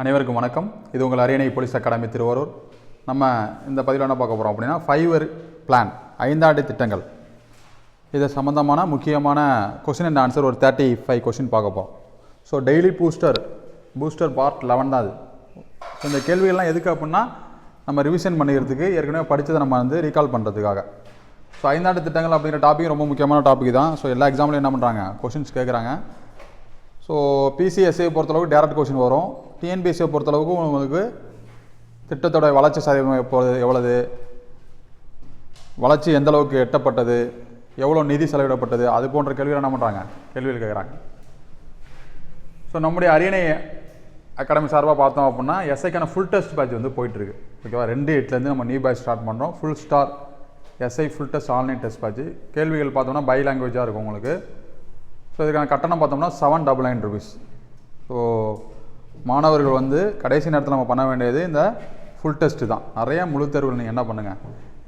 அனைவருக்கும் வணக்கம். இது உங்கள் அரியணை போலீஸ் அகாடமி திருவாரூர். நம்ம இந்த பதிவில் என்ன பார்க்க போகிறோம் அப்படின்னா ஃபைவர் பிளான் ஐந்தாண்டு திட்டங்கள். இது சம்மந்தமான முக்கியமான கொஷின் அண்ட் ஆன்சர் ஒரு தேர்ட்டி ஃபைவ் கொஷின் பார்க்க போகிறோம் so daily booster booster part eleven தான் அது. ஸோ இந்த கேள்விகள்லாம் எதுக்கு அப்படின்னா நம்ம ரிவிஷன் பண்ணிக்கிறதுக்கு ஏற்கனவே படித்ததை நம்ம வந்து ரீகால் பண்ணுறதுக்காக ஸோ ஐந்தாண்டு திட்டங்கள் அப்படிங்கிற டாபிக் ரொம்ப முக்கியமான டாபிக் தான். ஸோ எல்லா எக்ஸாம்லையும் என்ன பண்ணுறாங்க கொஷின்ஸ் கேட்குறாங்க ஸோ பிசிஎஸ்சியை பொறுத்தளவுக்கு டேரக்ட் கொஷின் வரும். டிஎன்பிஎஸ்சியை பொறுத்தளவுக்கு உங்களுக்கு திட்டத்தோட வளர்ச்சி சதவீதம் எப்போது எவ்வளவு? வளர்ச்சி எந்த அளவுக்கு எட்டப்பட்டது? எவ்வளோ நிதி செலவிடப்பட்டது? அது போன்ற கேள்விகள் என்ன பண்ணுறாங்க கேள்விகள் கேட்குறாங்க ஸோ நம்முடைய அரியணை அகாடமி சார்பாக பார்த்தோம் அப்படின்னா எஸ்ஐக்கான ஃபுல் டெஸ்ட் பேட்ச் வந்து போயிட்டுருக்கு. ஓகேவா ரெண்டு எட்டுலேருந்து நம்ம நியூ பேட்ச் ஸ்டார்ட் பண்ணுறோம் full star SI full test online test batch கேள்விகள் பார்த்தோம்னா பை லாங்குவேஜாக இருக்கும் உங்களுக்கு. ஸோ இதுக்கான கட்டணம் பார்த்தோம்னா seven double nine rupees so மாணவர்கள் வந்து கடைசி நேரத்தில் நம்ம பண்ண வேண்டியது இந்த ஃபுல் டெஸ்ட்டு தான். நிறைய முழு தேர்வுகள் நீங்கள் என்ன பண்ணுங்கள்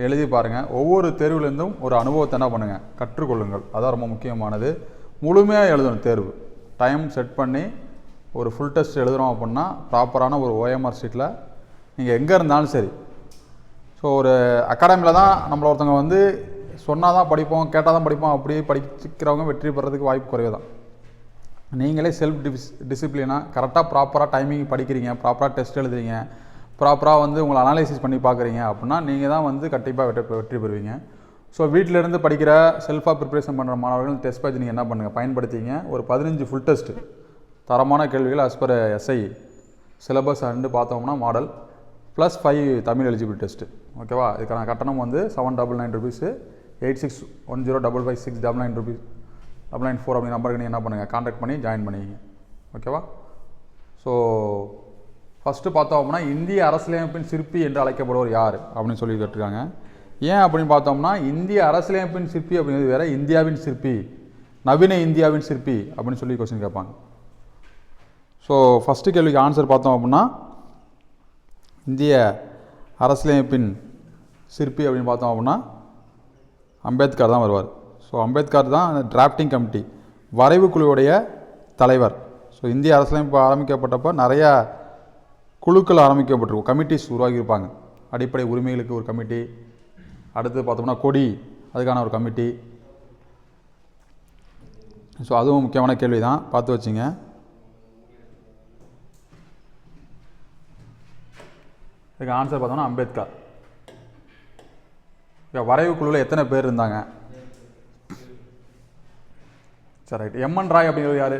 எழுதி பாருங்கள் ஒவ்வொரு தேர்வுலேருந்தும் ஒரு அனுபவத்தை என்ன பண்ணுங்கள் கற்றுக்கொள்ளுங்கள். அதான் ரொம்ப முக்கியமானது. முழுமையாக எழுதணும் தேர்வு. டைம் செட் பண்ணி ஒரு ஃபுல் டெஸ்ட் எழுதுகிறோம் அப்படின்னா ப்ராப்பரான ஒரு ஓஎம்ஆர் ஷீட்டில் நீங்கள் எங்கே இருந்தாலும் சரி. ஸோ ஒரு அகாடமியில் தான் நம்மளை ஒருத்தவங்க வந்து சொன்னால் தான் படிப்போம் கேட்டால் தான் படிப்போம் அப்படி படிக்கிறவங்க வெற்றி பெறதுக்கு வாய்ப்பு குறைவு தான் நீங்களே செல்ஃப் டிஸ் டிசிப்ளினாக கரெக்டாக ப்ராப்பராக டைமிங் படிக்கிறீங்க ப்ராப்பராக டெஸ்ட் எழுதுறீங்க ப்ராப்பராக வந்து உங்களை அனாலிசிஸ் பண்ணி பார்க்குறீங்க அப்படின்னா நீங்கள் தான் வந்து கண்டிப்பாக வெற்றி வெற்றி பெறுவீங்க. ஸோ வீட்டிலேருந்து படிக்கிற செல்ஃபாக ப்ரிப்பரேஷன் பண்ணுற மாணவர்கள் டெஸ்ட் பேஜ் நீங்கள் என்ன பண்ணுங்கள் பயன்படுத்திங்க. ஒரு பதினஞ்சு ஃபுல் டெஸ்ட்டு தரமான கேள்விகள் as per SI syllabus and பார்த்தோம்னா model plus five Tamil eligible test ஓகேவா இதுக்கான கட்டணம் வந்து seven double nine rupees eight six one zero double five six double nine rupees double nine four அப்படி நம்பருக்கு நீங்கள் என்ன பண்ணுங்கள் காண்டாக்ட் பண்ணி ஜாயின் பண்ணிக்கிங்க ஓகேவா ஸோ ஃபஸ்ட்டு பார்த்தோம் அப்படின்னா இந்திய அரசியலமைப்பின் சிற்பி என்று அழைக்கப்படுவர் யார்? அப்படின்னு சொல்லி கேட்டிருக்காங்க. ஏன் அப்படின்னு பார்த்தோம்னா இந்திய அரசியலமைப்பின் சிற்பி அப்படிங்கிறது வேறு இந்தியாவின் சிற்பி நவீன இந்தியாவின் சிற்பி அப்படின்னு சொல்லி கொஸ்டின் கேட்பாங்க. ஸோ ஃபஸ்ட்டு கேள்விக்கு ஆன்சர் பார்த்தோம் அப்படின்னா இந்திய அரசியலமைப்பின் சிற்பி அப்படின்னு பார்த்தோம் அப்படின்னா அம்பேத்கர் தான் வருவார். ஸோ அம்பேத்கர் தான் டிராஃப்டிங் கமிட்டி வரைவு குழுவுடைய தலைவர். ஸோ இந்திய அரசியலமைப்பு ஆரம்பிக்கப்பட்டப்போ நிறையா குழுக்கள் ஆரம்பிக்கப்பட்டிருக்கும். கமிட்டிஸ் உருவாகியிருப்பாங்க. அடிப்படை உரிமைகளுக்கு ஒரு கமிட்டி அடுத்து பார்த்தோம்னா கொடி அதுக்கான ஒரு கமிட்டி ஸோ அதுவும் முக்கியமான கேள்வி தான் பார்த்து வச்சுங்க. இதுக்கு ஆன்சர் பார்த்தோம்னா அம்பேத்கர். வரைவு குழுவில் எத்தனை பேர் இருந்தாங்க? சரி ரைட் எம்என் ராய் அப்படிங்கிறது யார்?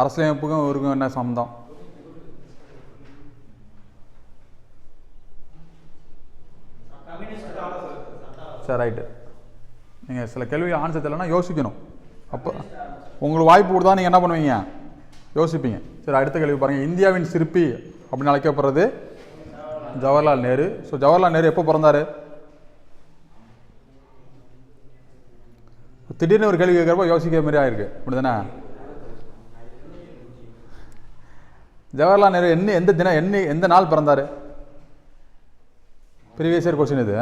அரசியலமைப்புக்கும் இவருக்கும் என்ன சம்மந்தம் சரி ரைட்டு நீங்கள் சில கேள்வி ஆன்சர் தெரியலனா யோசிக்கணும். அப்போ உங்களுக்கு வாய்ப்பு கொடுத்தா நீங்கள் என்ன பண்ணுவீங்க? யோசிப்பீங்க. சரி அடுத்த கேள்வி பாருங்கள் இந்தியாவின் சிற்பி அப்படின்னு அழைக்கப்படுறது ஜவஹர்லால் நேரு. ஸோ ஜவஹர்லால் நேரு எப்போ பிறந்தாரு? திடீர்னு ஒரு கேள்வி கேட்குறப்போ யோசிக்கிற மாதிரி ஆயிருக்கு அப்படிதானே? ஜவஹர்லால் நேரு என்ன எந்த தினம் என்ன எந்த நாள் பிறந்தார்? ப்ரீவியஸ் இயர் கொஸ்டின் இது.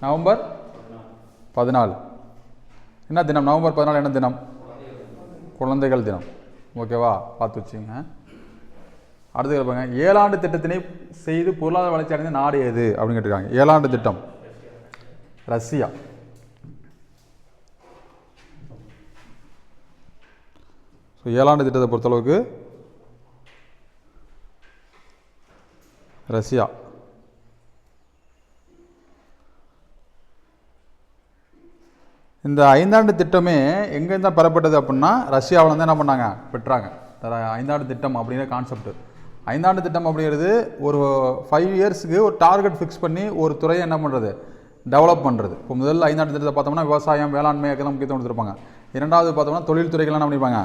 நவம்பர் பதினாலு. என்ன தினம்? நவம்பர் பதினாலு என்ன தினம்? குழந்தைகள் தினம். ஓகேவா பார்த்து வச்சுங்க அடுத்து கேட்பாங்க ஏழாண்டு திட்டத்தினை செய்து பொருளாதார வளர்ச்சி அடைந்த நாடு எது? அப்படின்னு கேட்டிருக்காங்க. ஏழாண்டு திட்டம். ரஷ்யா. ஸோ ஏழாண்டு திட்டத்தை பொறுத்தளவுக்கு ரஷ்யா. இந்த ஐந்தாண்டு திட்டமே எங்கேருந்து தான் பெறப்பட்டது அப்படின்னா ரஷ்யாவில் தான் என்ன பண்ணாங்க? பெற்றாங்க. தர ஐந்தாண்டு திட்டம் அப்படிங்கிற கான்செப்ட் ஐந்தாண்டு திட்டம் அப்படிங்கிறது ஒரு ஃபைவ் இயர்ஸுக்கு ஒரு டார்கெட் ஃபிக்ஸ் பண்ணி ஒரு துறையை என்ன பண்ணுறது டெவலப் பண்ணுறது இப்போ முதல்ல ஐந்தாண்டு திட்டத்தை பார்த்தோம்னா விவசாயம் வேளாண்மை அதெல்லாம் முக்கியத்துவம் கொடுத்துருப்பாங்க. இரண்டாவது பார்த்தோம்னா தொழில்துறைகள் என்ன பண்ணிப்பாங்க?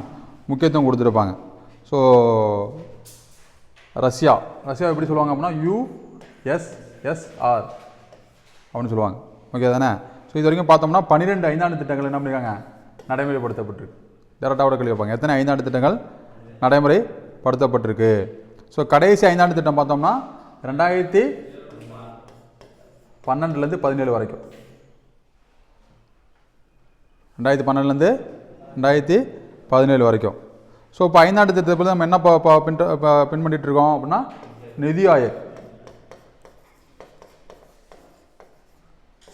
முக்கியத்துவம் கொடுத்துருப்பாங்க. So Russia. ரஷ்யா எப்படி சொல்லுவாங்க அப்படின்னா யுஎஸ்எஸ்ஆர் அப்படின்னு சொல்லுவாங்க. ஓகே தானே? ஸோ இது வரைக்கும் பார்த்தோம்னா பன்னிரெண்டு ஐந்தாண்டு திட்டங்கள் என்ன பண்ணியிருக்காங்க நடைமுறைப்படுத்தப்பட்டிருக்கு. டேரக்டாவோட கேள்வி வைப்பாங்க எத்தனை ஐந்தாண்டு திட்டங்கள்? நடைமுறைப்படுத்தப்பட்டிருக்கு. ஸோ கடைசி ஐந்தாண்டு திட்டம் பார்த்தோம்னா ரெண்டாயிரத்தி பன்னெண்டுலேருந்து பதினேழு வரைக்கும். ரெண்டாயிரத்தி பன்னெண்டுலேருந்து ரெண்டாயிரத்தி பதினேழு வரைக்கும். ஸோ இப்போ ஐந்தாண்டு பற்றி நம்ம என்ன ப- பின் ப- பின் பண்ணிட்டு இருக்கோம் அப்படின்னா நிதி ஆயோக்.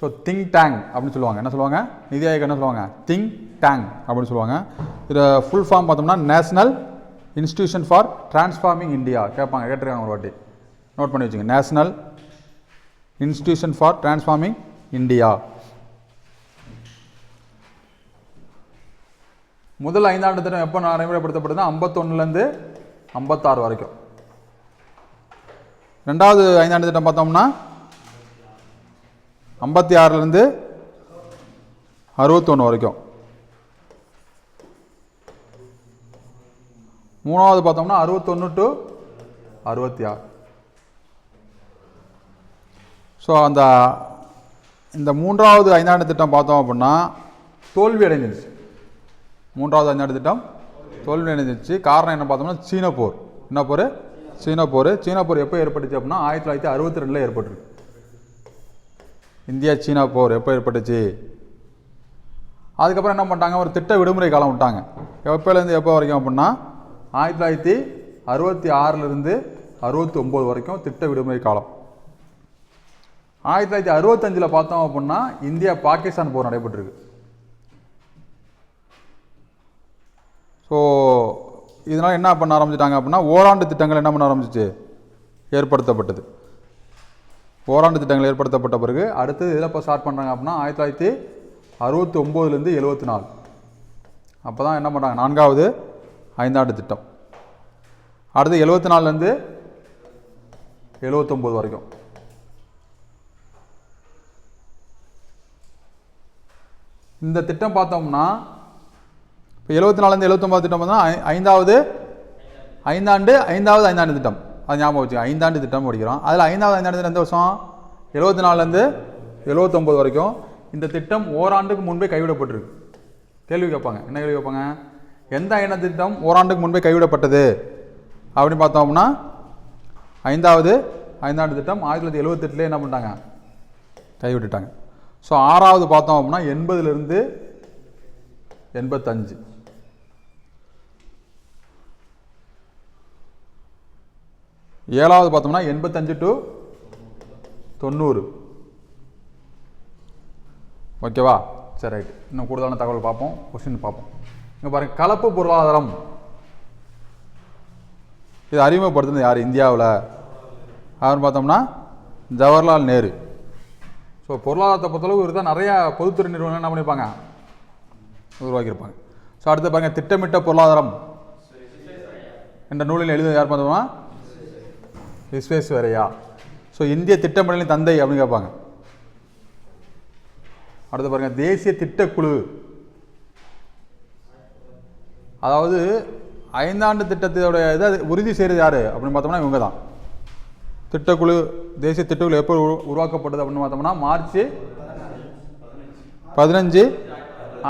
ஸோ திங்க் டேங் அப்படின்னு சொல்லுவாங்க. என்ன சொல்லுவாங்க? நிதி ஆயோக் என்ன சொல்லுவாங்க? திங்க் டேங் அப்படின்னு சொல்லுவாங்க. இதை ஃபுல் ஃபார்ம் பார்த்தோம்னா national institution for transforming India கேட்பாங்க. கேட்டிருக்காங்க ஒரு வாட்டி. நோட் பண்ணி வச்சுங்க. National institution for transforming India முதல் ஐந்தாண்டு திட்டம் எப்போ நடைமுறைப்படுத்தப்படுதுன்னா ஐம்பத்தொன்னுலேருந்து ஐம்பத்தாறு வரைக்கும். ரெண்டாவது ஐந்தாண்டு திட்டம் பார்த்தோம்னா ஐம்பத்தி ஆறுலேருந்து அறுபத்தொன்று வரைக்கும். மூணாவது பார்த்தோம்னா அறுபத்தொன்று டு அறுபத்தி ஆறு ஸோ அந்த இந்த மூன்றாவது ஐந்தாண்டு திட்டம் பார்த்தோம் அப்படின்னா தோல்வி அடைஞ்சிருச்சு மூன்றாவது ஐந்தாண்டு திட்டம். தோல்வி அடைஞ்சிருச்சு. காரணம் என்ன பார்த்தோம்னா சீன போர் என்ன போர்? சீன போர் சீன போர் எப்போ ஏற்பட்டுச்சு அப்படின்னா ஆயிரத்தி தொள்ளாயிரத்தி அறுபத்தி ரெண்டில் ஏற்பட்டிருக்கு. இந்தியா சீனா போர் எப்போ ஏற்பட்டுச்சு? அதுக்கப்புறம் என்ன பண்ணிட்டாங்க? ஒரு திட்ட விடுமுறை காலம் விட்டாங்க. எப்போலேருந்து எப்போ வரைக்கும் அப்படின்னா ஆயிரத்தி தொள்ளாயிரத்தி அறுபத்தி ஆறிலிருந்து அறுபத்தி ஒம்பது வரைக்கும் திட்ட விடுமுறை காலம். ஆயிரத்தி தொள்ளாயிரத்தி அறுபத்தஞ்சில் பார்த்தோம் அப்படின்னா இந்தியா பாகிஸ்தான் போர் நடைபெற்றிருக்கு. ஸோ இதனால் என்ன பண்ண ஆரம்பிச்சிட்டாங்க அப்படின்னா ஓராண்டு திட்டங்கள் என்ன பண்ண ஆரம்பிச்சிச்சு? ஏற்படுத்தப்பட்டது. ஓராண்டு திட்டங்கள் ஏற்படுத்தப்பட்ட பிறகு அடுத்தது இதில் இப்போ ஸ்டார்ட் பண்ணுறாங்க அப்படின்னா ஆயிரத்தி தொள்ளாயிரத்தி அறுபத்தி ஒம்போதுலேருந்து எழுபத்தி நாலு. அப்போ தான் என்ன பண்ணுறாங்க நான்காவது ஐந்தாண்டு திட்டம். அடுத்து எழுபத்தி நாலுலேருந்து எழுபத்தொம்போது வரைக்கும். இந்த திட்டம் பார்த்தோம்னா இப்போ எழுபத்தி நாலுலேருந்து எழுபத்தொம்பது திட்டம் பார்த்தா ஐந்தாவது ஐந்தாண்டு ஐந்தாவது ஐந்தாண்டு திட்டம். அது ஞாபகம் வச்சு ஐந்தாண்டு திட்டம் படிக்கிறோம். அதில் ஐந்தாவது ஐந்தாண்டு திட்டம் எந்த வருஷம்? எழுபத்தி நாலுலேருந்து எழுபத்தொம்பது வரைக்கும் இந்த திட்டம் ஓராண்டுக்கு முன்பே கைவிடப்பட்டிருக்கு. கேள்வி கேட்பாங்க. என்ன கேள்வி கேட்பாங்க? எந்த ஐநா திட்டம் ஓராண்டுக்கு முன்பே கைவிடப்பட்டது? அப்படின்னு பார்த்தோம்னா ஐந்தாவது ஐந்தாண்டு திட்டம் ஆயிரத்தி தொள்ளாயிரத்தி எழுபத்தெட்டுலேயே என்ன பண்ணிட்டாங்க? கைவிட்டுட்டாங்க. ஸோ ஆறாவது பார்த்தோம் அப்படின்னா எண்பதுலேருந்து எண்பத்தஞ்சு. ஏழாவது பார்த்தோம்னா எண்பத்தஞ்சு டு தொண்ணூறு. ஓகேவா சரி ரைட் இன்னும் கூடுதலான தகவல் பார்ப்போம் கொஸ்டின் பார்ப்போம். இங்கே பாருங்க கலப்பு பொருளாதாரம். இது அறிமுகப்படுத்துனது யார்? இந்தியாவில். யாருன்னு பார்த்தோம்னா ஜவஹர்லால் நேரு. ஸோ பொருளாதாரத்தை பொறுத்தளவு இவர் தான் நிறையா பொதுத்துறை நிறுவனம் என்ன பண்ணியிருப்பாங்க? உருவாக்கியிருப்பாங்க. ஸோ அடுத்து பாருங்கள் திட்டமிட்ட பொருளாதாரம். என்ற நூலில் எழுத யார் பார்த்தோம்னா? விஸ்வேஸ்வரையா? ஸோ இந்திய திட்டமிடலின் தந்தை அப்படின்னு கேட்பாங்க. அடுத்து பாருங்கள் தேசிய திட்டக்குழு. அதாவது ஐந்தாண்டு திட்டத்தோட இதை உறுதி செய்கிறது யார்? அப்படின்னு பார்த்தோம்னா இவங்க தான் திட்டக்குழு தேசிய திட்டக்குழு எப்போ உருவாக்கப்பட்டது அப்படின்னு பார்த்தோம்னா மார்ச் பதினஞ்சு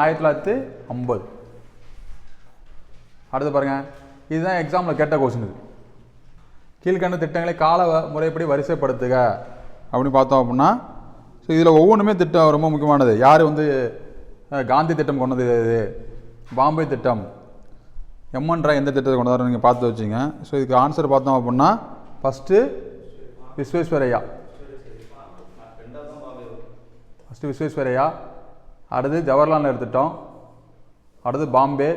ஆயிரத்தி தொள்ளாயிரத்தி ஐம்பது அடுத்து பாருங்கள் இதுதான் எக்ஸாமில் கேட்ட கொஸ்டின் இது கீழ்கண்ட திட்டங்களை கால முறைப்படி வரிசைப்படுத்துக. அப்படின்னு பார்த்தோம் அப்படின்னா ஸோ இதில் ஒவ்வொன்றுமே திட்டம் ரொம்ப முக்கியமானது. யார் வந்து காந்தி திட்டம் கொண்டது இது பாம்பே திட்டம். எம்என் ராய் எந்த திட்டத்தை கொண்டு நீங்கள் பார்த்து வச்சுங்க. ஸோ இதுக்கு ஆன்சர் பார்த்தோம் அப்படின்னா ஃபஸ்ட்டு விஸ்வேஸ்வரையா ஃபஸ்ட்டு விஸ்வேஸ்வரையா அடுத்து ஜவஹர்லால் நேரு திட்டம். அடுத்து பாம்பே.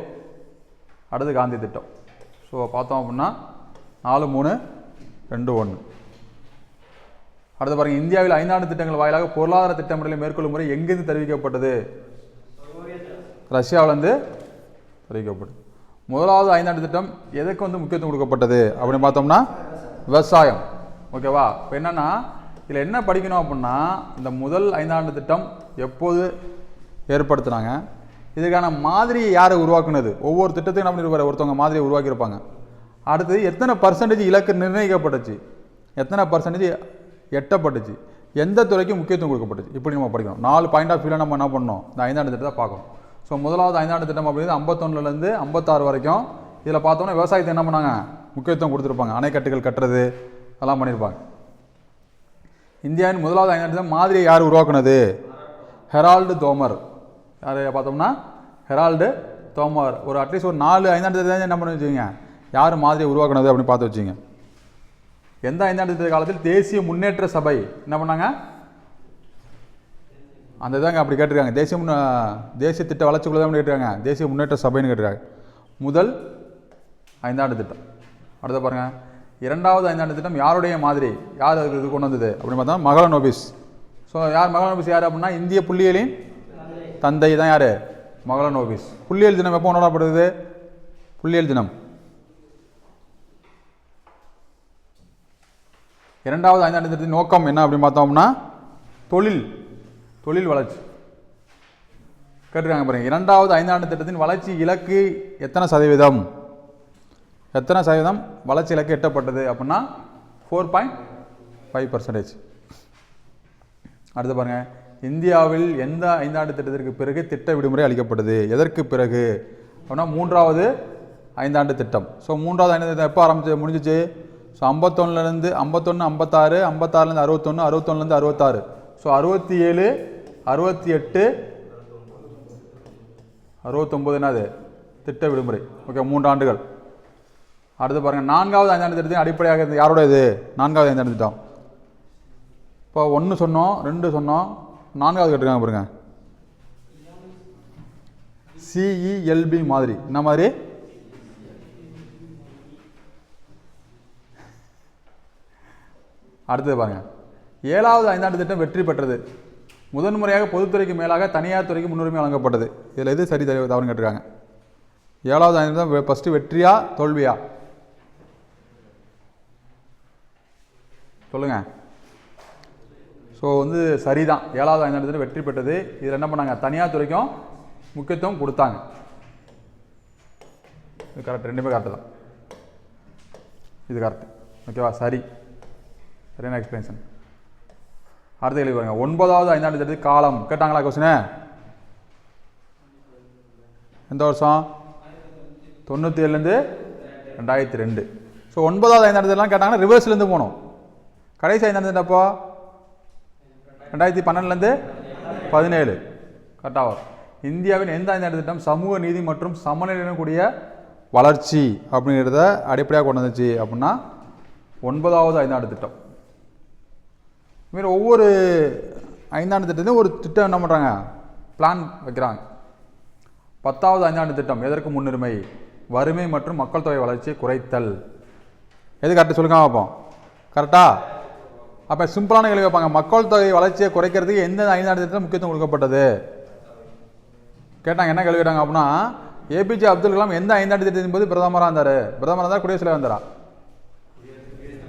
அடுத்து காந்தி திட்டம். ஸோ பார்த்தோம் அப்படின்னா நாலு மூணு ரெண்டு ஒன்று. அடுத்து பாருங்க இந்தியாவில் ஐந்தாண்டு திட்டங்கள் வாயிலாக பொருளாதார திட்டமிடலை மேற்கொள்ளும் முறை எங்கிருந்து தெரிவிக்கப்பட்டது? ரஷ்யாவிலேருந்து தெரிவிக்கப்பட்டது. முதலாவது ஐந்தாண்டு திட்டம் எதுக்கு வந்து முக்கியத்துவம் கொடுக்கப்பட்டது? அப்படின்னு பார்த்தோம்னா விவசாயம். ஓகேவா இப்போ என்னென்னா இதில் என்ன படிக்கணும் அப்படின்னா இந்த முதல் ஐந்தாண்டு திட்டம் எப்போது ஏற்படுத்துனாங்க? இதுக்கான மாதிரியை யார் உருவாக்குனது? ஒவ்வொரு திட்டத்தையும் என்ன பண்ணிருப்பாரு? ஒருத்தவங்க மாதிரியை உருவாக்கியிருப்பாங்க. அடுத்தது எத்தனை பர்சன்டேஜ் இலக்கு நிர்ணயிக்கப்பட்டுச்சு? எத்தனை பர்சன்டேஜ் எட்டப்பட்டுச்சு? எந்த துறைக்கு முக்கியத்துவம் கொடுக்கப்பட்டுச்சு? இப்படி நம்ம படிக்கணும். நாலு பாயிண்ட் ஆஃப் வியூவில் நம்ம என்ன பண்ணணும்? இந்த ஐந்தாண்டு திட்டத்தை பார்க்கணும். ஸோ முதலாவது ஐந்தாண்டு திட்டம் அப்படிங்கிறது ஐம்பத்தொன்னுலேருந்து ஐம்பத்தாறு வரைக்கும். இதில் பார்த்தோம்னா விவசாயத்தை என்ன பண்ணாங்க? முக்கியத்துவம் கொடுத்துருப்பாங்க. அணைக்கட்டுகள் கட்டுறது அதெல்லாம் பண்ணியிருப்பாங்க. இந்தியாவின் முதலாவது ஐந்தாண்டு திட்டம் மாதிரியை யார் உருவாக்குனது? Harold Domar. யார் பார்த்தோம்னா? Harold Domar. ஒரு அட்லீஸ்ட் ஒரு நாலு ஐந்தாண்டு திட்டம் என்ன பண்ணி வச்சுக்கோங்க? யார் மாதிரியை உருவாக்குனது அப்படின்னு பார்த்து வச்சுங்க. எந்த ஐந்தாண்டு திட்ட காலத்தில் தேசிய முன்னேற்ற சபை என்ன பண்ணாங்க? அந்த இதாங்க அப்படி கேட்டிருக்காங்க. தேசிய முன்ன தேசிய திட்ட வளர்ச்சிக்குள்ள தான் கேட்டிருக்காங்க. தேசிய முன்னேற்ற சபைன்னு கேட்டிருக்காங்க. முதல் ஐந்தாண்டு திட்டம். அடுத்த பாருங்க. இரண்டாவது ஐந்தாண்டு திட்டம் யாருடைய மாதிரி? யார் அதுக்கு இது கொண்டு வந்தது? அப்படின்னு பார்த்தா மகளன் நோபிஸ் ஸோ யார் மகளன் நோபிஸ் யார் அப்படின்னா இந்திய புள்ளியலின் தந்தை தான் யார்? மகளன் நோபிஸ் புள்ளியல் தினம் எப்போ கொண்டாடப்படுது? புள்ளியியல் தினம். இரண்டாவது ஐந்தாண்டு திட்டத்தின் நோக்கம் என்ன அப்படின்னு பார்த்தோம்னா தொழில் தொழில் வளர்ச்சி. கேட்டுருக்காங்க பாருங்கள் இரண்டாவது ஐந்தாண்டு திட்டத்தின் வளர்ச்சி இலக்கு எத்தனை சதவீதம்? எத்தனை சதவீதம் வளர்ச்சி இலக்கு எட்டப்பட்டது அப்படின்னா ஃபோர் பாயிண்ட் ஃபைவ் பர்சன்டேஜ் அடுத்து பாருங்கள் இந்தியாவில் எந்த ஐந்தாண்டு திட்டத்திற்கு பிறகு திட்ட விடுமுறை அளிக்கப்பட்டது? எதற்கு பிறகு? அப்படின்னா மூன்றாவது ஐந்தாண்டு திட்டம். ஸோ மூன்றாவது ஐந்தாண்டு திட்டம் எப்போ ஆரம்பிச்சு முடிஞ்சிச்சு? ஸோ ஐம்பத்தொன்னுலேருந்து ஐம்பத்தொன்று ஐம்பத்தாறு ஐம்பத்தாறுலேருந்து அறுபத்தொன்று அறுபத்தொன்னுலேருந்து அறுபத்தாறு. ஸோ அறுபத்தி ஏழு அறுபத்தி எட்டு அறுபத்தொம்பது என்னது? திட்ட விடுமுறை. ஓகே மூன்று ஆண்டுகள். அடுத்து பாருங்கள் நான்காவது ஐந்தாண்டு திட்டத்தின் அடிப்படையாக இருந்தது யாரோட இது? நான்காவது ஐந்தாண்டு திட்டம். இப்போ ஒன்று சொன்னோம் ரெண்டு சொன்னோம் நான்காவது கேட்டிருக்காங்க பாருங்கள் சிஇஎல்பி மாதிரி. என்ன மாதிரி? அடுத்தது பாருங்கள் ஏழாவது ஐந்தாண்டு திட்டம் வெற்றி பெற்றது. முதன்முறையாக பொதுத்துறைக்கு மேலாக தனியார் துறைக்கு முன்னுரிமை வழங்கப்பட்டது. இதில் எது சரி தவறு கேட்டிருக்காங்க. ஏழாவது ஐந்தாண்டு திட்டம் ஃபஸ்ட்டு வெற்றியா தோல்வியா? சொல்லுங்கள் ஸோ வந்து சரிதான். ஏழாவது ஐந்தாண்டு திட்டம் வெற்றி பெற்றது. இதில் என்ன பண்ணாங்க? தனியார் துறைக்கும் முக்கியத்துவம் கொடுத்தாங்க. இது கரெக்ட் ரெண்டுமே கரெக்டு தான். இது கரெக்ட் ஓகேவா சரி. சரியான எக்ஸ்பிளேஷன் அடுத்த கேள்வி பாருங்க. ஒன்பதாவது ஐந்தாண்டு திட்டத்துக்கு காலம். கேட்டாங்களா கொஸ்டினு எந்த வருஷம்? தொண்ணூற்றி ஏழுலேருந்து ரெண்டாயிரத்தி ரெண்டு. ஸோ ஒன்பதாவது ஐந்தாண்டு திட்டம்லாம் கேட்டாங்கன்னா ரிவர்ஸ்லேருந்து போகணும். கடைசி ஐந்தாண்டு திட்டம் அப்போ ரெண்டாயிரத்தி பன்னெண்டுலேருந்து பதினேழு. கரெக்டாக வரும். இந்தியாவின் எந்த ஐந்தாண்டு திட்டம் சமூக நீதி மற்றும் சமநிலையுடன் கூடிய வளர்ச்சி அப்படிங்கிறத அடிப்படையாக கொண்டு வந்துச்சு அப்படின்னா ஒன்பதாவது ஐந்தாண்டு திட்டம். இதுமாரி ஒவ்வொரு ஐந்தாண்டு திட்டத்தையும் ஒரு திட்டம் என்ன பண்ணுறாங்க பிளான் வைக்கிறாங்க. பத்தாவது ஐந்தாண்டு திட்டம் எதற்கு முன்னுரிமை? வறுமை மற்றும் மக்கள் தொகை வளர்ச்சியை குறைத்தல். எது கரெக்டாக சொல்லுங்க பார்ப்போம். கரெக்டாக அப்போ சிம்பிளான கேள்வி வைப்பாங்க மக்கள் தொகை வளர்ச்சியை குறைக்கிறதுக்கு எந்த ஐந்தாண்டு திட்டம் முக்கியத்துவம் கொடுக்கப்பட்டது? கேட்டாங்க என்ன கேள்வி கேட்டாங்க அப்படின்னா ஏபிஜே அப்துல் கலாம் எந்த ஐந்தாண்டு திட்டத்தின் போது பிரதமராக இருந்தார்? பிரதமராக இருந்தார்? குடியரசுத் தலைவர் இருந்தாரா?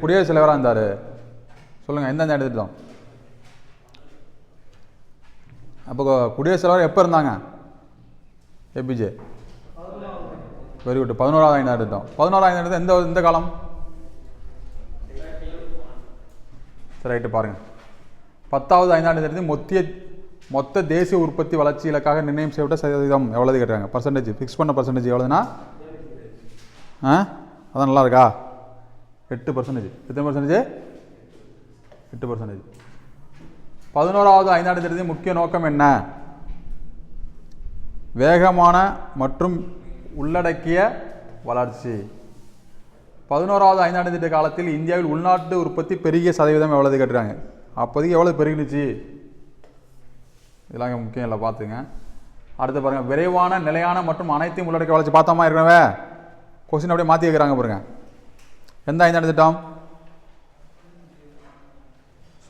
குடியரசுத் தலைவராக இருந்தார். சொல்லுங்கள் எந்த ஐந்தாண்டு அப்போ குடியரசுத் தலைவர் எப்போ இருந்தாங்க? ஏபிஜே வெரி குட் பதினோராவது ஐந்தாண்டு திட்டம் பதினோராவது ஐந்தாண்டு எந்த எந்த காலம்? சரி ரைட்டு பாருங்கள் பத்தாவது ஐந்தாண்டு திட்டத்தில் மொத்திய மொத்த தேசிய உற்பத்தி வளர்ச்சி இலக்காக நிர்ணயம் செய்யப்பட்ட சதவீதம் எவ்வளவு கேட்டாங்க பர்சன்டேஜ் ஃபிக்ஸ் பண்ண பர்சன்டேஜ் எவ்வளோதுன்னா ஆ? அதான் நல்லா இருக்கா? எட்டு பர்சன்டேஜ் எத்தனை பர்சன்டேஜ் எட்டு பர்சன்டேஜ் பதினோராவது ஐந்தாண்டு திட்டத்தின் முக்கிய நோக்கம் என்ன? வேகமான மற்றும் உள்ளடக்கிய வளர்ச்சி. பதினோராவது ஐந்தாண்டு திட்ட காலத்தில் இந்தியாவில் உள்நாட்டு உற்பத்தி பெருகிய சதவீதம் எவ்வளவு கேட்டுறாங்க அப்போதைக்கு எவ்வளோ பெருகிடுச்சு? இதெல்லாம் முக்கியம் இல்லை பார்த்துங்க. அடுத்து பாருங்கள் விரைவான நிலையான மற்றும் அனைத்தையும் உள்ளடக்கிய வளர்ச்சி பார்த்தோமா இருக்கிறவே கொஸ்டின் அப்படியே மாற்றி வைக்கிறாங்க பாருங்க. எந்த ஐந்தாண்டு திட்டம்?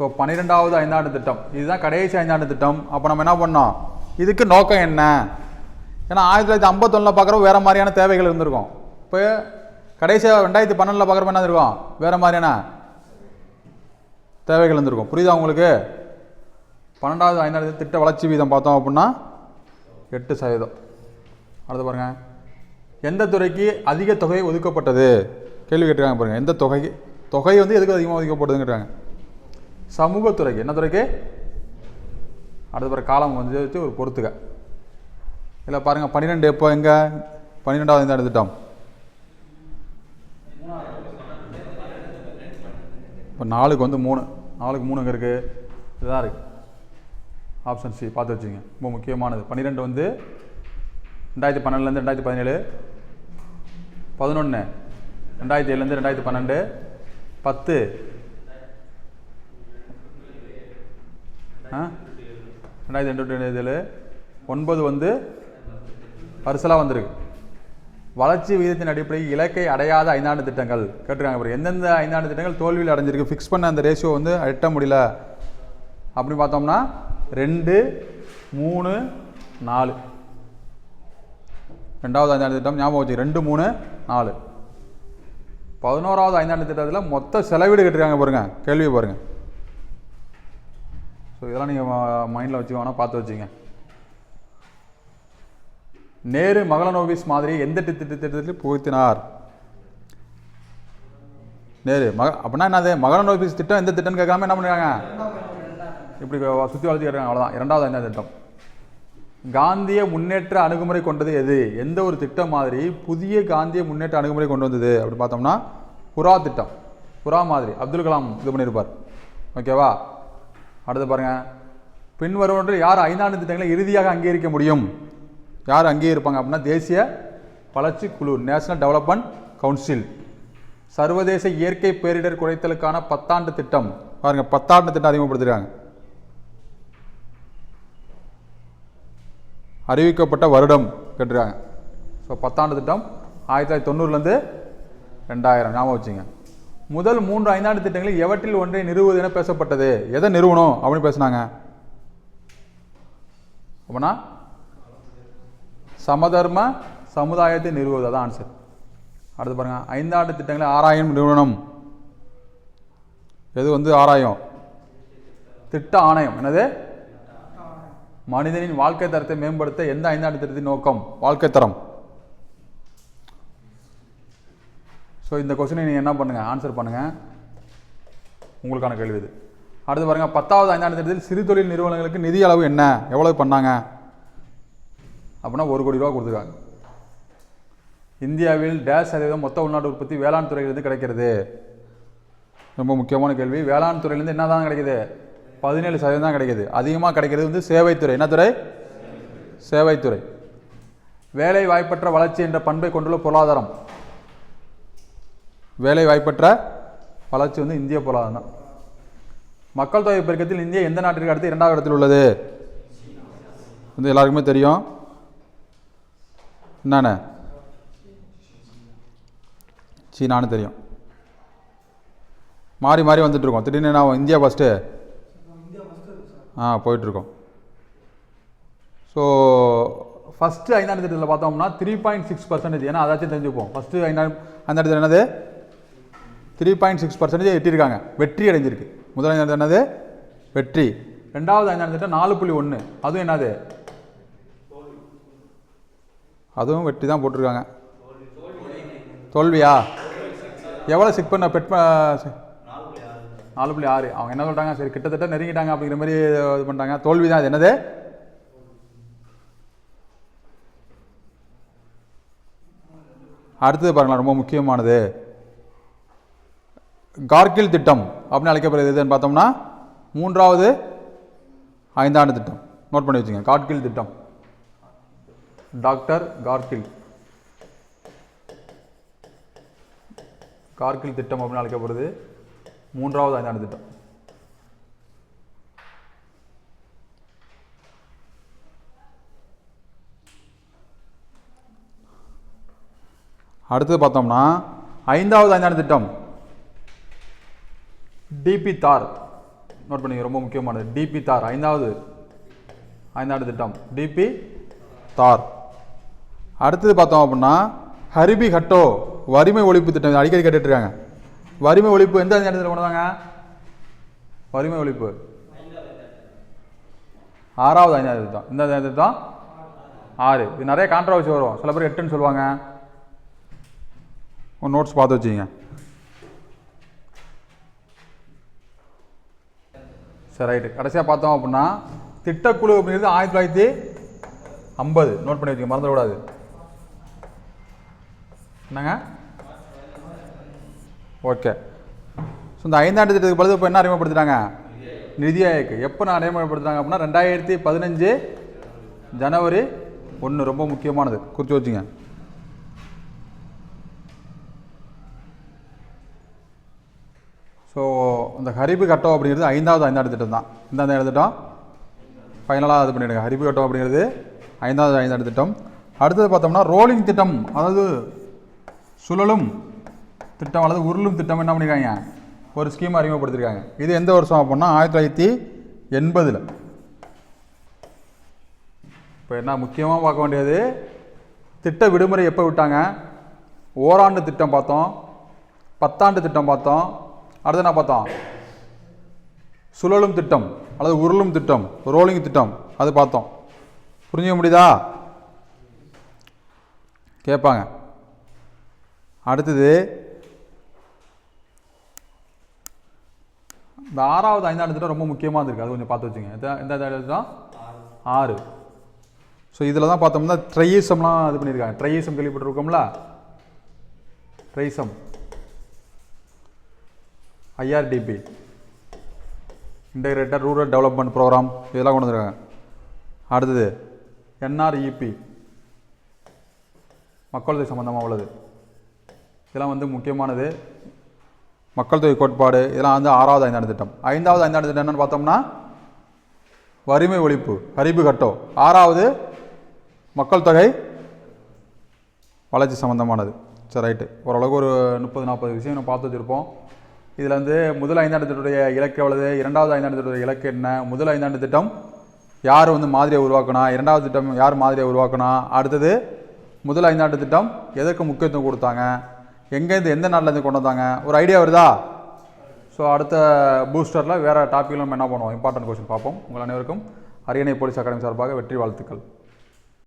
ஸோ பன்னிரெண்டாவது ஐந்தாண்டு திட்டம். இதுதான் கடைசி ஐந்தாண்டு திட்டம். அப்போ நம்ம என்ன பண்ணோம்? இதுக்கு நோக்கம் என்ன? ஏன்னா ஆயிரத்தி தொள்ளாயிரத்தி ஐம்பத்தொன்னில் பார்க்குறப்ப வேறு மாதிரியான தேவைகள் இருந்திருக்கும். இப்போ கடைசியாக ரெண்டாயிரத்தி பன்னெண்டில் பார்க்குறப்ப என்ன இருக்கும் வேறு மாதிரியான தேவைகள் இருந்திருக்கும். புரியுதா உங்களுக்கு? பன்னெண்டாவது ஐந்தாண்டு திட்ட வளர்ச்சி வீதம் பார்த்தோம் அப்படின்னா எட்டு சதவீதம். அடுத்து பாருங்கள் எந்த துறைக்கு அதிக தொகை ஒதுக்கப்பட்டது? கேள்வி கேட்டிருக்காங்க பாருங்கள் எந்த தொகை தொகை வந்து எதுக்கு அதிகமாக ஒதுக்கப்படுதுங்கிறாங்க சமூகத்துறைக்கு. என்ன துறைக்கு? அடுத்த பிறகு காலம் வந்து வச்சு ஒரு பொறுத்துக்க இல்லை பாருங்கள் பன்னிரெண்டு எப்போ எங்கே? பன்னிரெண்டாவது தான் எடுத்துட்டோம்? இப்போ நாலுக்கு வந்து மூணு. நாலுக்கு மூணு இங்கே இருக்குது இதுதான் இருக்குது ஆப்ஷன் சி பார்த்து வச்சுங்க ரொம்ப முக்கியமானது. பன்னிரெண்டு வந்து ரெண்டாயிரத்தி பன்னெண்டுலேருந்து ரெண்டாயிரத்தி பதினேழு. பதினொன்று ரெண்டாயிரத்தி ஏழுலேருந்து ரெண்டாயிரத்தி பன்னெண்டு. பத்து. ரெண்டாயிரத்தி ரெண்டு ஏழு. ஒன்பது வந்து பரிசலாக வந்திருக்கு. வளர்ச்சி விகிதத்தின் அடிப்படையில் இலக்கை அடையாத ஐந்தாண்டு திட்டங்கள். கேட்டிருக்காங்க அப்புறம் எந்தெந்த ஐந்தாண்டு திட்டங்கள் தோல்வியில் அடைஞ்சிருக்கு? ஃபிக்ஸ் பண்ண அந்த ரேஷியோ வந்து எட்ட முடியல. அப்படின்னு பார்த்தோம்னா ரெண்டு மூணு நாலு. ரெண்டாவது ஐந்தாண்டு திட்டம் ஞாபகம் வச்சு ரெண்டு மூணு நாலு. பதினோராவது ஐந்தாண்டு திட்டத்தில் மொத்த செலவீடு கேட்டிருக்காங்க பாருங்கள் கேள்வியை பாருங்கள் ஸோ இதெல்லாம் நீங்கள் மைண்டில் வச்சுக்கோனா பார்த்து வச்சுங்க. நேரு மகளனோவிஸ் மாதிரி எந்த திட்டத்திட்டத்திலையும் புகுத்தினார்? நேரு மக அப்படின்னா என்னது? மகளனோவிஸ் திட்டம் எந்த திட்டம்னு கேட்காம என்ன பண்ணுறாங்க இப்படி சுற்றி வளர்த்து கேட்குறாங்க அவ்வளோதான் இரண்டாவது என்ன திட்டம்? காந்திய முன்னேற்ற அணுகுமுறை கொண்டது எது? எந்த ஒரு திட்டம் மாதிரி புதிய காந்திய முன்னேற்ற அணுகுமுறை கொண்டு வந்தது? அப்படின்னு பார்த்தோம்னா புறா திட்டம். புறா மாதிரி. அப்துல் கலாம் இது பண்ணியிருப்பார் ஓகேவா? அடுத்து பாருங்கள் பின்வருவன்று யார் ஐந்தாண்டு திட்டங்களை இறுதியாக அங்கீகரிக்க முடியும்? யார் அங்கீகரிப்பாங்க அப்படின்னா தேசிய வளர்ச்சி குழு நேஷனல் டெவலப்மெண்ட் கவுன்சில் சர்வதேச இயற்கை பேரிடர் குறைத்தலுக்கான பத்தாண்டு திட்டம். பாருங்கள் பத்தாண்டு திட்டம் அறிமுகப்படுத்துகிறாங்க அறிவிக்கப்பட்ட வருடம் கேட்டுருக்காங்க. ஸோ பத்தாண்டு திட்டம் ஆயிரத்தி தொள்ளாயிரத்தி தொண்ணூறுலேருந்து ரெண்டாயிரம். ஞாபகம் வச்சுங்க. முதல் மூன்று ஐந்தாண்டு திட்டங்களில் எவற்றில் ஒன்றை நிறுவுவது என பேசப்பட்டது? எதை நிறுவனம் அப்படின்னு பேசுனாங்க. அப்படின்னா சமதர்ம சமுதாயத்தை நிறுவுவது அதான் ஆன்சர் அடுத்து பாருங்க. ஐந்தாண்டு திட்டங்களை ஆராயும் நிறுவனம். எது வந்து ஆராயும்? திட்ட ஆணையம். என்னது? மனிதனின் வாழ்க்கை தரத்தை மேம்படுத்த எந்த ஐந்தாண்டு திட்டத்தின் நோக்கம்? வாழ்க்கை தரம். ஸோ இந்த கொஸ்டினை நீங்கள் என்ன பண்ணுங்கள் ஆன்சர் பண்ணுங்கள் உங்களுக்கான கேள்வி இது. அடுத்து பாருங்கள் பத்தாவது ஐந்தாண்டு திட்டத்தில் சிறு தொழில் நிறுவனங்களுக்கு நிதி அளவு என்ன? எவ்வளவு பண்ணாங்க? அப்படின்னா ஒரு கோடி ரூபா கொடுத்துருக்காங்க. இந்தியாவில் டேஷ் சதவீதம் மொத்த உள்நாட்டு உற்பத்தி வேளாண் துறையிலிருந்து கிடைக்கிறது. ரொம்ப முக்கியமான கேள்வி. வேளாண் துறையிலேருந்து என்ன தான் கிடைக்குது? பதினேழு சதவீதம் தான் கிடைக்குது. அதிகமாக கிடைக்கிறது வந்து சேவைத்துறை என்ன துறை? சேவைத்துறை வேலை வாய்ப்பற்ற வளர்ச்சி என்ற பண்பை கொண்டுள்ள பொருளாதாரம். வேலை வாய்ப்பற்ற வளர்ச்சி வந்து இந்திய பொருளாதாரம் தான். மக்கள் தொகை பெருக்கத்தில் இந்தியா எந்த நாட்டிற்கு அடுத்து இரண்டாவது இடத்தில் உள்ளது? வந்து எல்லாருக்குமே தெரியும். என்னண்ணே சீனான்னு தெரியும். மாறி மாறி வந்துட்டு இருக்கோம். திடீர்னு நான் இந்தியா ஃபஸ்ட்டு ஆ போயிட்டுருக்கோம் ஸோ ஃபஸ்ட்டு ஐந்தாண்டு திட்டத்தில் பார்த்தோம்னா த்ரீ பாயிண்ட் சிக்ஸ் பர்சன்டேஜ் ஏன்னா அதாச்சும் தெரிஞ்சுப்போம். ஃபஸ்ட்டு ஐந்தாண்டு அந்த இடத்துல என்னது? த்ரீ பாயிண்ட் சிக்ஸ் பர்சன்டேஜ் எட்டியிருக்காங்க. வெற்றி அடைஞ்சிருக்கு. முதல் என்னது? வெற்றி. ரெண்டாவது அஞ்சாம் திட்டம் நாலு புள்ளி ஒன்று அதுவும் என்னது? அதுவும் வெற்றி தான் போட்டிருக்காங்க. தோல்வியா? எவ்வளோ செக் பண்ண பெட் நாலு புள்ளி ஆறு. அவங்க என்ன சொல்கிறாங்க சரி கிட்டத்தட்ட நெருங்கிட்டாங்க அப்படிங்கிற மாதிரி இது பண்ணிட்டாங்க தோல்வி தான் அது. என்னது? அடுத்தது பாருங்களேன் ரொம்ப முக்கியமானது. கார்கில் திட்டம் அப்படின்னு அழைக்கப்படுகிறது. எதுன்னு பார்த்தோம்னா மூன்றாவது ஐந்தாண்டு திட்டம். நோட் பண்ணி வச்சுங்க. கார்கில் திட்டம். டாக்டர் கார்கில். கார்கில் திட்டம் அப்படின்னு அழைக்கப்படுது மூன்றாவது ஐந்தாண்டு திட்டம். அடுத்தது பார்த்தோம்னா ஐந்தாவது ஐந்தாண்டு திட்டம். டிபி தார். நோட் பண்ணிங்க ரொம்ப முக்கியமானது. டிபி தார். ஐந்தாவது ஐந்தாண்டு திட்டம். டிபி தார். அடுத்தது பார்த்தோம் அப்படின்னா ஹரிபி ஹட்டோ வறுமை ஒழிப்பு திட்டம். அடிக்கடி கேட்டுட்டு இருக்காங்க வறுமை ஒழிப்பு எந்த இடத்துல பண்ணுவாங்க கொண்டு வந்தாங்க? வறுமை ஒழிப்பு. ஆறாவது ஐந்தாவது திட்டம். இந்த ஐந்தாவது திட்டம் ஆறு. இது நிறைய கான்ட்ரவர்சி வரும். சில பேர் எட்டுன்னு சொல்லுவாங்க. உங்கள் நோட்ஸ் பார்த்து வச்சுங்க சரி ரைட்டு கடைசியாக பார்த்தோம் அப்படின்னா திட்டக்குழு அப்படிங்கிறது ஆயிரத்தி தொள்ளாயிரத்தி ஐம்பது. நோட் பண்ணி வச்சுக்க மறந்துடக்கூடாது என்னங்க? ஓகே ஸோ இந்த ஐந்தாண்டு திட்டத்துக்கு பொழுது இப்போ என்ன அறிமுகப்படுத்துகிறாங்க நிதி ஆயோக். எப்போ நான் அறிமுகப்படுத்துகிறாங்க அப்படின்னா ரெண்டாயிரத்தி பதினஞ்சு ஜனவரி ஒன்று ரொம்ப முக்கியமானது. குறித்து வச்சுங்க. ஸோ இந்த ஹரிபு கட்டம் அப்படிங்கிறது ஐந்தாவது ஐந்தாண்டு திட்டம் தான். இந்த ஐந்தாண்டு திட்டம் ஃபைனலாக இது பண்ணிடுங்க. ஹரிபு கட்டம் அப்படிங்கிறது ஐந்தாவது ஐந்தாண்டு திட்டம் அடுத்தது பார்த்தோம்னா ரோலிங் திட்டம் அதாவது சுழலும் திட்டம் அல்லது உருளும் திட்டம் என்ன பண்ணியிருக்காங்க ஒரு ஸ்கீம் அறிமுகப்படுத்தியிருக்காங்க இது எந்த வருஷம் அப்படின்னா ஆயிரத்தி தொள்ளாயிரத்தி எண்பதில். இப்போ என்ன முக்கியமாக பார்க்க வேண்டியது? திட்ட விடுமுறை எப்போ விட்டாங்க? ஓராண்டு திட்டம் பார்த்தோம். பத்தாண்டு திட்டம் பார்த்தோம். அடுத்து என்ன பார்த்தோம்? சுழலும் திட்டம் அல்லது உருளும் திட்டம் ரோலிங் திட்டம் அது பார்த்தோம். புரிஞ்சுக்க முடியுதா? கேட்பாங்க. அடுத்தது இந்த ஆறாவது ஐந்தாண்டு திட்டம் ரொம்ப முக்கியமாக இருந்திருக்கு. அது கொஞ்சம் பார்த்து வச்சுங்க எந்த எந்த திட்டம்? ஆறு. ஸோ இதில் தான் பார்த்தோம்னா ட்ரையிசம்லாம் இது பண்ணியிருக்காங்க. TRYSEM கேள்விப்பட்டிருக்கோம்ல? TRYSEM IRDP. Integrated rural development programme இதெல்லாம் கொண்டு வந்துருக்காங்க. அடுத்தது என்ஆர்இபி மக்கள் தொகை சம்மந்தமாக உள்ளது. இதெல்லாம் வந்து முக்கியமானது. மக்கள் தொகை கோட்பாடு இதெல்லாம் வந்து ஆறாவது ஐந்தாண்டு திட்டம். ஐந்தாவது ஐந்தாண்டு திட்டம் என்னன்னு பார்த்தோம்னா வறுமை ஒழிப்பு கரிபு கட்டோ. ஆறாவது மக்கள் தொகை வளர்ச்சி சம்மந்தமானது சரி ரைட்டு. ஓரளவுக்கு ஒரு முப்பது நாற்பது விஷயம் நம்ம பார்த்து வச்சுருப்போம். இதில் வந்து முதல் ஐந்தாண்டு திட்டத்துடைய இலக்கு எவ்வளவு? இரண்டாவது ஐந்தாண்டு திட்டத்துடைய இலக்கு என்ன? முதல் ஐந்தாண்டு திட்டம் யார் வந்து மாதிரியை உருவாக்கினா? இரண்டாவது திட்டம் யார் மாதிரியை உருவாக்கினா? அடுத்தது முதல் ஐந்தாண்டு திட்டம் எதற்கு முக்கியத்துவம் கொடுத்தாங்க? எங்கேருந்து எந்த நாட்டிலேருந்து கொண்டு வந்தாங்க? ஒரு ஐடியா வருதா? ஸோ அடுத்த பூஸ்டரில் வேறு டாப்பிக்கில் நம்ம என்ன பண்ணுவோம்? இம்பார்ட்டன்ட் கொஸ்டின் பார்ப்போம். உங்கள் அனைவருக்கும் அரியணை போலீஸ் அகாடமி சார்பாக வெற்றி வாழ்த்துக்கள்.